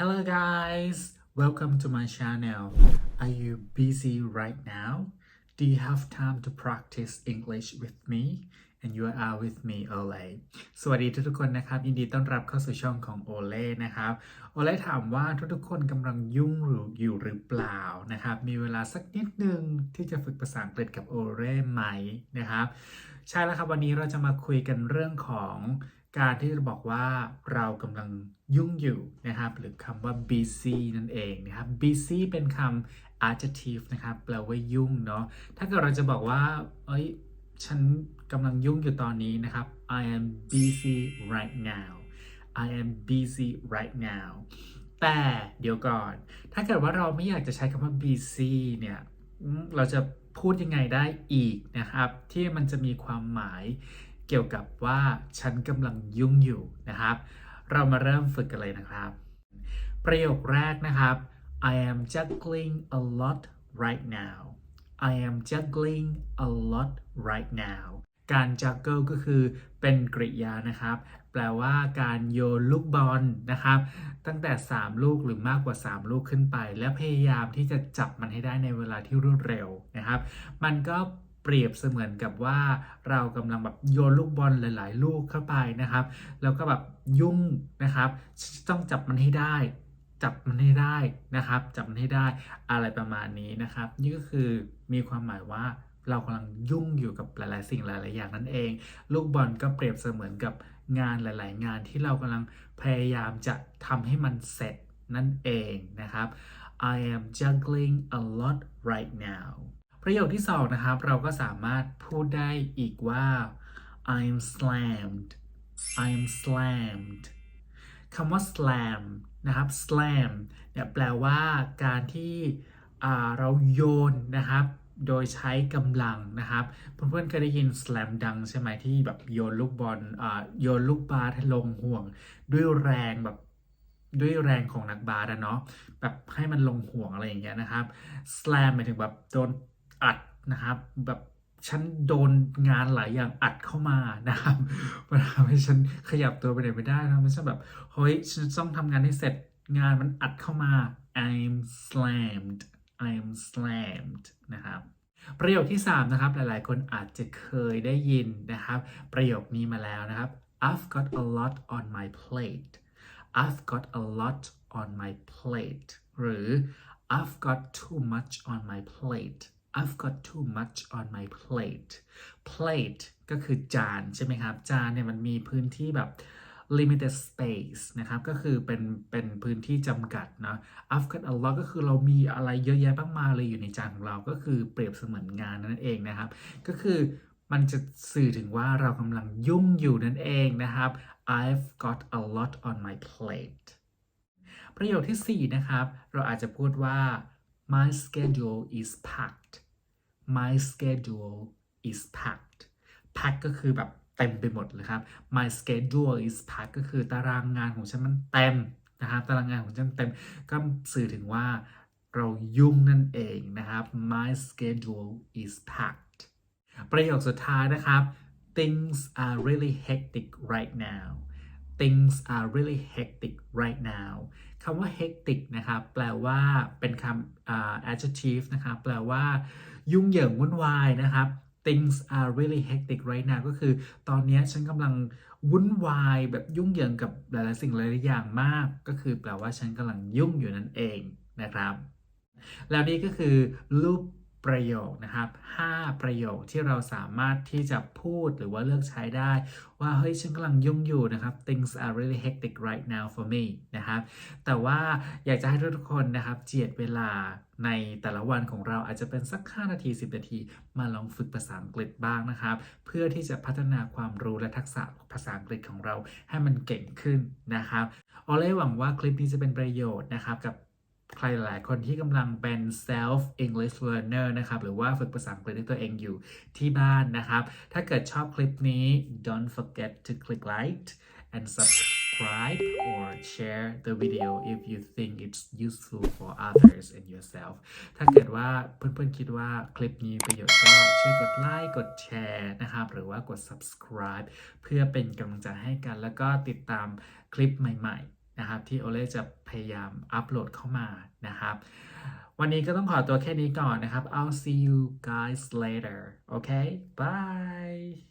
Hello guys, welcome to my channel. Are you busy right now? Do you have time to practice English with me? And you are with me Ole สวัสดีทุกๆคนนะครับ ยินดีต้อนรับเข้าสู่ช่องของ Ole นะครับ Ole ถามว่าทุกๆคนกำลังยุ่งหรืออยู่หรือเปล่านะครับ มีเวลาสักนิดนึงที่จะฝึกภาษาอังกฤษกับ Ole ไหมนะครับ ใช่แล้วครับ วันนี้เราจะมาคุยกันเรื่องของ การที่จะบอกว่าเรากำลังยุ่งอยู่นะครับ หรือคำว่า busy นั่นเองนะครับ busy เป็นคำ adjective นะครับแปลว่ายุ่งเนาะถ้าเกิดเราจะบอกว่า เอ้ย ฉันกำลังยุ่งอยู่ตอนนี้นะครับ I am busy right now I am busy right now แต่เดี๋ยวก่อน ถ้าเกิดว่าเราไม่อยากจะใช้คำว่า busy เนี่ย เราจะพูดยังไงได้อีกนะครับ ที่มันจะมีความหมาย เกี่ยวกับว่าฉันกำลังยุ่งอยู่นะครับ เรามาเริ่มฝึกกันเลยนะครับ ประโยคแรกนะครับ I am juggling a lot right now I am juggling a lot right now การ juggle ก็คือเป็นกริยานะครับ แปลว่าการโยนลูกบอลนะครับ ตั้งแต่ 3 ลูกหรือมากกว่า 3 ลูกขึ้นไป และพยายามที่จะจับมันให้ได้ในเวลาที่รวดเร็วนะครับ มันก็เเปรียบเสมือนกับว่าเรากำลังแบบโยนลูกบอลหลาย ๆ ลูกเข้าไปนะครับ แล้วก็แบบยุ่งนะครับ ต้องจับมันให้ได้ จับมันให้ได้นะครับ จับมันให้ได้อะไรประมาณนี้นะครับ นี่ก็คือมีความหมายว่าเรากำลังยุ่งอยู่กับหลาย ๆ สิ่งหลาย ๆ อย่างนั่นเอง ลูกบอลก็เปรียบเสมือนกับงานหลาย ๆ งานที่เรากำลังพยายามจะทำให้มันเสร็จนั่นเองนะครับ I am juggling a lot right now ประโยคที่สองนะครับ เราก็สามารถพูดได้อีกว่า I'm slammed I'm slammed คำว่า slam นะครับ slam เนี่ยแปลว่าการที่เราโยนนะครับ โดยใช้กำลังนะครับ เพื่อนๆเคยได้ยิน slam dunk ใช่ไหมที่แบบโยนลูกบอลโยนลูกบาสให้ลงห่วง ด้วยแรงแบบด้วยแรงของนักบาสอะเนาะแบบให้มันลงห่วงอะไรอย่างเงี้ยนะครับ slam หมายถึงแบบโดน อัดนะครับ แบบฉันโดนงานหลายอย่างอัดเข้ามานะครับมันทำให้ฉันขยับตัวไปไหนไม่ได้นะไม่ใช่แบบเฮ้ยฉันต้องทำงานให้เสร็จงานมันอัดเข้ามา I'm slammed I'm slammed นะครับประโยคที่ 3 นะครับ หลายๆ คนอาจจะเคยได้ยินนะครับ ประโยคนี้มาแล้วนะครับ I've got a lot on my plate I've got a lot on my plate หรือ I've got too much on my plate I've got too much on my plate plate ก็คือจานใช่ไหมครับ จานเนี่ยมันมีพื้นที่แบบ limited space นะครับ ก็คือเป็นเป็นพื้นที่จำกัดเนาะ I've got a lot ก็คือเรามีอะไรเยอะแยะมากมายเลยอยู่ในจานของเรา ก็คือเปรียบเสมือนงานนั่นเองนะครับ ก็คือมันจะสื่อถึงว่าเรากำลังยุ่งอยู่นั่นเองนะครับ I've got a lot on my plate ประโยคที่ 4 นะครับ เราอาจจะพูดว่า my schedule is packed my schedule is packed pack ก็คือแบบเต็มไปหมดเลยครับ my schedule is packed ก็คือตารางงานของฉันมันเต็มนะครับตารางงานของฉันเต็มก็สื่อถึงว่าเรายุ่งนั่นเองนะครับ my schedule is packed ประโยคสุดท้ายนะครับ things are really hectic right now things are really hectic right now คำว่า hectic นะครับแปลว่าเป็นคำ adjective นะครับแปลว่า ยุ่งเหยิงวุ่นวายนะครับ things are really hectic right now ก็คือ ตอนนี้ฉันกำลังวุ่นวายแบบยุ่งเหยิงกับหลายๆสิ่งหลายๆอย่างมาก ก็คือแปลว่าฉันกำลังยุ่งอยู่นั่นเองนะครับ แล้วนี่ก็คือรูป ประโยคนะครับ 5 ประโยคที่เราสามารถที่จะพูดหรือว่าเลือกใช้ได้ ว่าเฮ้ยฉันกำลังยุ่งอยู่นะครับ things are really hectic right now for me นะครับแต่ว่าอยากจะให้ทุกๆคนนะครับ เจียดเวลาในแต่ละวันของเราอาจจะเป็นสัก 5 นาที 10 นาที มาลองฝึกภาษาอังกฤษบ้างนะครับ เพื่อที่จะพัฒนาความรู้และทักษะภาษาอังกฤษของเราให้มันเก่งขึ้นนะครับออเล่หวังว่าคลิปนี้จะเป็นประโยชน์นะครับกับ ใครหลายคนที่กำลังเป็น self English learner นะครับ หรือว่าฝึกภาษาอังกฤษด้วยตัวเองอยู่ที่บ้านนะครับ ถ้าเกิดชอบคลิปนี้ don't forget to click like and subscribe or share the video if you think it's useful for others and yourself ถ้าเกิดว่าเพื่อนๆคิดว่าคลิปนี้ประโยชน์ก็ช่วยกดไลค์กดแชร์นะครับ หรือว่ากด subscribe เพื่อเป็นกำลังใจให้กันแล้วก็ติดตามคลิปใหม่ ๆ นะครับที่โอเล่จะพยายามอัปโหลดเข้ามานะครับ วันนี้ก็ต้องขอตัวแค่นี้ก่อนนะครับ I'll see you guys later okay bye